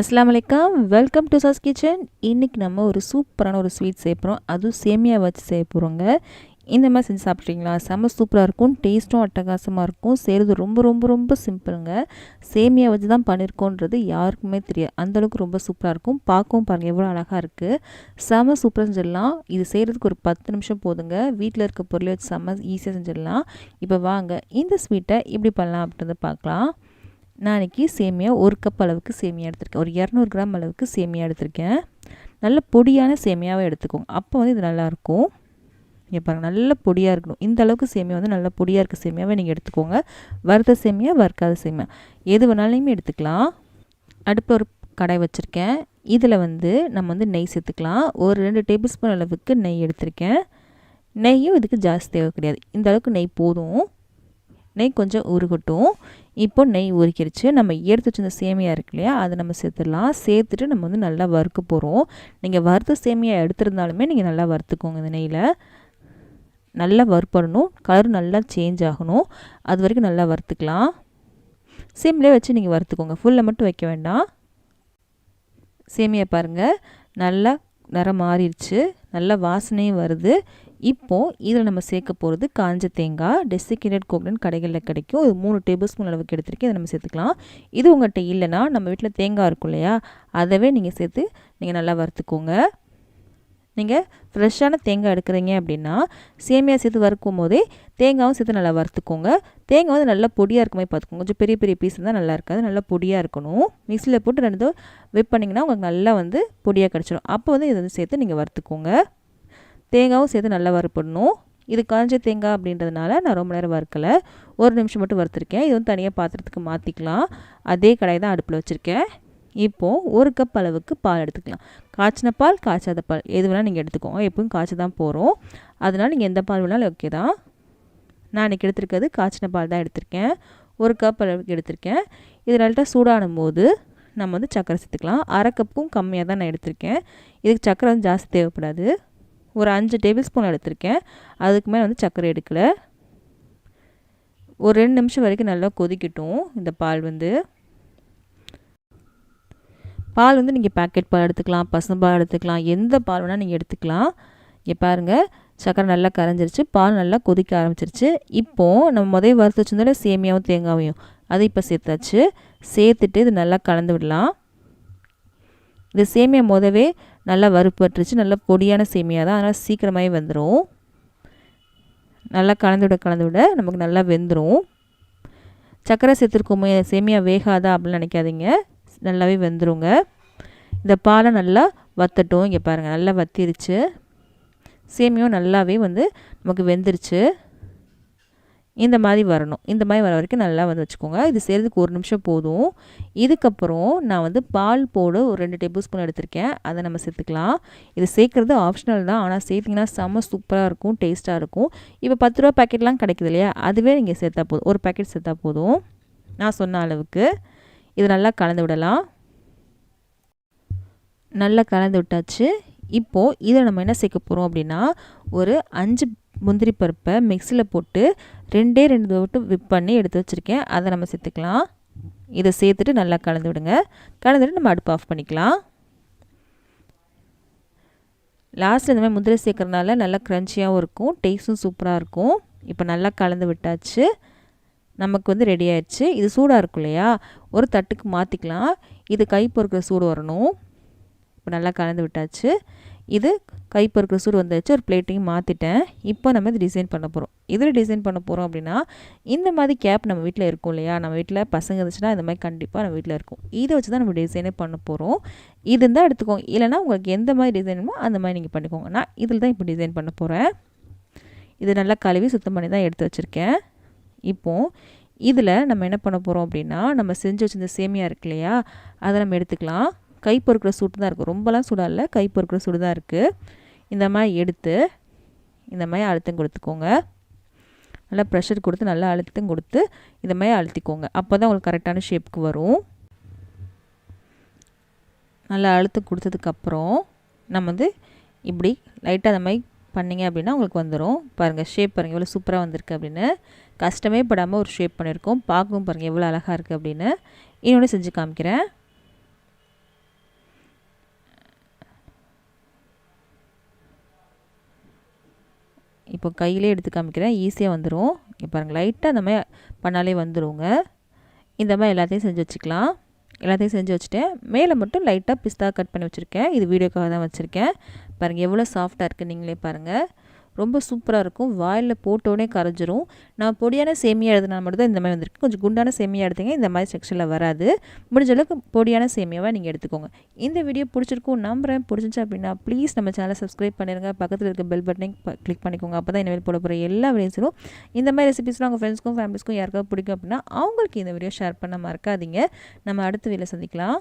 அஸ்லாம் வலைக்கம் welcome to sauce kitchen இன்றைக்கி நம்ம ஒரு சூப்பரான ஒரு ஸ்வீட் செய்ய போகிறோம் அதுவும் சேமியா வச்சு செய்ய போகிறோங்க இந்த மாதிரி செஞ்சு சாப்பிட்றீங்களா செம்ம சூப்பராக இருக்கும். டேஸ்ட்டும் அட்டகாசமாக இருக்கும். செய்கிறது ரொம்ப ரொம்ப ரொம்ப சிம்பிளுங்க சேமியா வச்சு தான் பண்ணியிருக்கோன்றது யாருக்குமே தெரியாது. அந்தளவுக்கு ரொம்ப சூப்பராக இருக்கும். பார்க்கவும் பாருங்கள் எவ்வளோ அழகாக இருக்குது செம்ம சூப்பராக செஞ்சிடலாம். இது செய்கிறதுக்கு ஒரு பத்து நிமிஷம் போதுங்க. வீட்டில் இருக்க பொருளை வச்சு செம்ம ஈஸியாக செஞ்சிடலாம். இப்போ வாங்க இந்த ஸ்வீட்டை எப்படி பண்ணலாம் அப்படின்றத பார்க்கலாம். நான் இன்றைக்கி சேமியா ஒரு கப் அளவுக்கு சேமியா எடுத்திருக்கேன். ஒரு இரநூறு கிராம் அளவுக்கு சேமியா எடுத்திருக்கேன். நல்ல பொடியான சேமியாவை எடுத்துக்கோங்க. அப்போ வந்து இது நல்லாயிருக்கும் இங்கே பாருங்கள் நல்ல பொடியாக இருக்கணும். இந்த அளவுக்கு சேமியா வந்து நல்ல பொடியாக இருக்க சேமியாவை நீங்கள் எடுத்துக்கோங்க. வறுத்த சேமியா வறுக்காத சேமியா. எது வேணாலையுமே எடுத்துக்கலாம். அடுப்பில் ஒரு கடை வச்சுருக்கேன். இதில் வந்து நம்ம வந்து நெய் சேர்த்துக்கலாம். ஒரு ரெண்டு டேபிள் ஸ்பூன் அளவுக்கு நெய் எடுத்திருக்கேன். நெய்யும் இதுக்கு ஜாஸ்தி தேவை கிடையாது இந்த அளவுக்கு நெய் போதும். நெய் கொஞ்சம் உருகட்டும். இப்போ நெய் உருக்கிடுச்சு நம்ம எடுத்து வச்சிருந்த சேமியா இருக்கு இல்லையா? அதை நம்ம சேர்த்துடலாம். சேர்த்துட்டு நம்ம வந்து நல்லா வறுக்க போகிறோம் நீங்கள் வறுத்த சேமியா எடுத்திருந்தாலுமே நீங்கள் நல்லா வறுத்துக்கோங்க இந்த நெய்யில். நல்லா வறுப்படணும். கலர் நல்லா சேஞ்ச் ஆகணும். அது வரைக்கும் நல்லா வறுத்துக்கலாம். சிம்லேயே வச்சு நீங்கள் வறுத்துக்கோங்க. ஃபுல்லாக மட்டும் வைக்க வேண்டாம். சேமியா பாருங்கள் நல்லா நிறம் மாறிடுச்சு. நல்லா வாசனையும் வருது. இப்போது இதில் நம்ம சேர்க்க போகிறது காஞ்ச தேங்காய் டெசிகேட்டட் கோகனட் கடைகளில் கிடைக்கும். இது மூணு டேபிள் ஸ்பூன் அளவுக்கு எடுத்துருக்கேன். இதை நம்ம சேர்த்துக்கலாம். இது உங்கள்கிட்ட இல்லைன்னா நம்ம வீட்டில் தேங்காய் இருக்கும் இல்லையா? அதவே நீங்கள் சேர்த்து நீங்கள் நல்லா வறுத்துக்கோங்க. நீங்கள் ஃப்ரெஷ்ஷான தேங்காய் எடுக்கிறீங்க அப்படின்னா சேமியா சேர்த்து வறுக்கும் போதே தேங்காயும் சேர்த்து நல்லா வறுத்துக்கோங்க. தேங்காய் வந்து நல்லா பொடியாக இருக்குமே பார்த்துக்கோங்க. கொஞ்சம் பெரிய பெரிய பீஸ் இருந்தால் நல்லா இருக்காது. நல்லா பொடியாக இருக்கணும். மிக்சியில் போட்டு ரெண்டு வெப் பண்ணிங்கன்னா உங்களுக்கு நல்லா வந்து பொடியாக கிடச்சிடும். அப்போ வந்து இதை வந்து சேர்த்து நீங்கள் வறுத்துக்கோங்க. தேங்காயும் சேர்த்து நல்லா வறுப்படணும். இது காஞ்ச தேங்காய் அப்படின்றதுனால நான் ரொம்ப நேரம் வறுக்கலை. ஒரு நிமிஷம் மட்டும் வறுத்துருக்கேன். இது வந்து தனியாக பாத்திரத்துக்கு மாற்றிக்கலாம் அதே கடாய் தான் அடுப்பில் வச்சுருக்கேன். இப்போது ஒரு கப் அளவுக்கு பால் எடுத்துக்கலாம். காய்ச்சின பால் காய்ச்சாத பால். எது வேணால் நீங்கள் எடுத்துக்கோங்க. எப்பவும் காய்ச்சி தான் போகிறோம் அதனால் நீங்கள் எந்த பால் வேணாலும் ஓகே தான். நான் இன்றைக்கி எடுத்துருக்கிறது காய்ச்சின பால் தான் எடுத்திருக்கேன். ஒரு கப் அளவுக்கு எடுத்திருக்கேன். இது நல்லா சூடானும் போது நம்ம வந்து சக்கரை சேர்த்துக்கலாம். அரை கப்புக்கும் கம்மியாக தான் நான் எடுத்திருக்கேன். இதுக்கு சக்கரை வந்து ஜாஸ்தி தேவைப்படாது. ஒரு அஞ்சு டேபிள் ஸ்பூன் எடுத்திருக்கேன். அதுக்கு மேலே வந்து சர்க்கரை எடுக்கலை. ஒரு ரெண்டு நிமிஷம் வரைக்கும் நல்லா கொதிக்கட்டும் இந்த பால் வந்து. பால் வந்து நீங்கள் பேக்கெட் பால் எடுத்துக்கலாம் பசும்பால் எடுத்துக்கலாம் எந்த பால் வேணால் நீங்கள் எடுத்துக்கலாம். இங்கே பாருங்கள் சக்கரை நல்லா கரைஞ்சிருச்சு பால் நல்லா கொதிக்க ஆரம்பிச்சிருச்சு. இப்போது நம்ம முதல் வறுத்து வச்சிருந்தாலும் சேமியாவும் தேங்காயும் அதை இப்போ சேர்த்தாச்சு. சேர்த்துட்டு இது நல்லா கலந்து விடலாம். இது சேமியா முதவே நல்லா வறுப்பட்டுருச்சு நல்லா பொடியான சேமியா தான். அதனால் சீக்கிரமாகவே வந்துடும் நல்லா கலந்து விட கலந்து விட. நமக்கு நல்லா வெந்துடும் சர்க்கரை சேர்த்துருக்கோமே சேமியா வேகாதா அப்படின்னு நினைக்காதீங்க. நல்லாவே வெந்துருங்க. இந்த பாலை நல்லா வத்தட்டும். இங்கே பாருங்கள் நல்லா வத்திருச்சு. சேமியும் நல்லாவே வந்து நமக்கு வெந்துருச்சு. இந்த மாதிரி வரணும். இந்த மாதிரி வர வரைக்கும் நல்லா வந்து வச்சுக்கோங்க. இது செய்கிறதுக்கு ஒரு நிமிஷம் போதும். இதுக்கப்புறம் நான் வந்து பால் போடு ஒரு ரெண்டு டேபிள் ஸ்பூன் எடுத்திருக்கேன். அதை நம்ம சேர்த்துக்கலாம். இது சேர்க்குறது ஆப்ஷனல் தான். ஆனால் சேர்த்திங்கன்னா செம்ம சூப்பராக இருக்கும் டேஸ்ட்டாக இருக்கும். இப்போ பத்து ரூபா பேக்கெட்லாம் கிடைக்குது இல்லையா? அதுவே நீங்கள் சேர்த்தா போதும். ஒரு பேக்கெட் சேர்த்தா போதும். நான் சொன்ன அளவுக்கு. இது நல்லா கலந்து விடலாம். நல்லா கலந்து விட்டாச்சு. இப்போது இதை நம்ம என்ன சேர்க்க போகிறோம் அப்படின்னா ஒரு அஞ்சு முந்திரி பருப்பை மிக்சியில் போட்டு ரெண்டே ரெண்டு தோட்டு விப் பண்ணி எடுத்து வச்சுருக்கேன். அதை நம்ம சேர்த்துக்கலாம். இதை சேர்த்துட்டு நல்லா கலந்து விடுங்க. கலந்துட்டு நம்ம அடுப்பு ஆஃப் பண்ணிக்கலாம். லாஸ்ட்டில் இந்த மாதிரி முந்திரி சேர்க்குறதுனால நல்லா க்ரன்ச்சியாகவும் இருக்கும். டேஸ்ட்டும் சூப்பராக இருக்கும். இப்போ நல்லா கலந்து விட்டாச்சு. நமக்கு வந்து ரெடி ஆயிடுச்சு. இது சூடாக இருக்கும் இல்லையா? ஒரு தட்டுக்கு மாற்றிக்கலாம் இது கை பொறுக்கிற சூடு வரணும். இப்போ நல்லா கலந்து விட்டாச்சு. இது கை பொறுக்கிற சூடு வந்துச்சு ஒரு பிளேட்டையும் மாற்றிட்டேன் இப்போ நம்ம இது டிசைன் பண்ண போகிறோம் இதில் டிசைன் பண்ண போகிறோம் அப்படின்னா இந்த மாதிரி கேப் நம்ம வீட்டில் இருக்கும் இல்லையா? நம்ம வீட்டில் பசங்க இருந்துச்சுன்னா இந்த மாதிரி கண்டிப்பாக நம்ம வீட்டில் இருக்கும். இதை வச்சு தான் நம்ம டிசைனே பண்ண போகிறோம் இது இருந்தால் எடுத்துக்கோங்க. இல்லைனா உங்களுக்கு எந்த மாதிரி டிசைனுமோ அந்த மாதிரி நீங்கள் பண்ணிக்கோங்க. நான் இதில் தான் இப்போ டிசைன் பண்ண போகிறேன் இது நல்லா கழுவி சுத்தம் பண்ணி தான் எடுத்து வச்சுருக்கேன். இப்போது இதில் நம்ம என்ன பண்ண போகிறோம் அப்படின்னா நம்ம செஞ்சு வச்சுருந்த சேமியா இருக்கு இல்லையா? அதை நம்ம எடுத்துக்கலாம். கை பொறுக்கிற சூட்டு தான் இருக்குது ரொம்பலாம் சூடாக இல்லை. கை பொறுக்கிற சூடு தான் இருக்குது இந்த மாதிரி எடுத்து இந்த மாதிரி அழுத்தம் கொடுத்துக்கோங்க. நல்லா ப்ரெஷர் கொடுத்து நல்லா அழுத்தம் கொடுத்து இந்த மாதிரி அழுத்திக்கோங்க. அப்போ தான் உங்களுக்கு கரெக்டான ஷேப்புக்கு வரும். நல்லா அழுத்தம் கொடுத்ததுக்கப்புறம் நம்ம வந்து இப்படி லைட்டாக அந்த மாதிரி பண்ணிங்க அப்படின்னா உங்களுக்கு வந்துடும் பாருங்கள் ஷேப் பாருங்கள் எவ்வளோ சூப்பராக வந்திருக்கு அப்படின்னு. கஷ்டமே படாமல் ஒரு ஷேப் பண்ணியிருக்கோம் பார்க்கவும் பாருங்கள் எவ்வளோ அழகாக இருக்குது அப்படின்னு. இன்னொன்று செஞ்சு காமிக்கிறேன். இப்போ கையிலே எடுத்து காமிக்கிறேன். ஈஸியாக வந்துடும் இப்போ பாருங்கள் லைட்டாக அந்த மாதிரி பண்ணாலே வந்துடுங்க இந்த மாதிரி எல்லாத்தையும் செஞ்சு வச்சுக்கலாம். எல்லாத்தையும் செஞ்சு வச்சுட்டேன் மேலே மட்டும் லைட்டாக பிஸ்தா கட் பண்ணி வச்சுருக்கேன். இது வீடியோக்காக தான் வச்சுருக்கேன். பாருங்கள் எவ்வளோ சாஃப்டாக இருக்குது நீங்களே பாருங்கள் ரொம்ப சூப்பராக இருக்கும். வாயில் போட்டோடனே கரைஞ்சிரும். நான் பொடியான சேமியா எழுதுனா மட்டும் தான் இந்த மாதிரி வந்திருக்கு. கொஞ்சம் குண்டான சேமியா எடுத்தீங்க இந்த மாதிரி செக்ஷனில் வராது. முடிஞ்ச அளவுக்கு பொடியான சேமியாவை நீங்கள் எடுத்துக்கோங்க. இந்த வீடியோ பிடிச்சிருக்கும் நம்புறேன். பிடிச்சிச்சு அப்படின்னா ப்ளீஸ் நம்ம சேனலை சப்ஸ்கிரைப் பண்ணிடுங்க பக்கத்தில் இருக்க பெல் பட்டனையும் கிளிக் பண்ணிக்கோங்க. அப்போ தான் இனிமேல் போட போகிற எல்லா வீடியோஸும் இந்த மாதிரி ரெசிபிஸ்லாம் உங்கள் ஃப்ரெண்ட்ஸ்க்கும் ஃபேமிலிஸ்க்கும் யாருக்காவது பிடிக்கும் அப்படின்னா அவங்களுக்கு இந்த வீடியோ ஷேர் பண்ண மறக்காதீங்க. நம்ம அடுத்த வீடியோ சந்திக்கலாம்.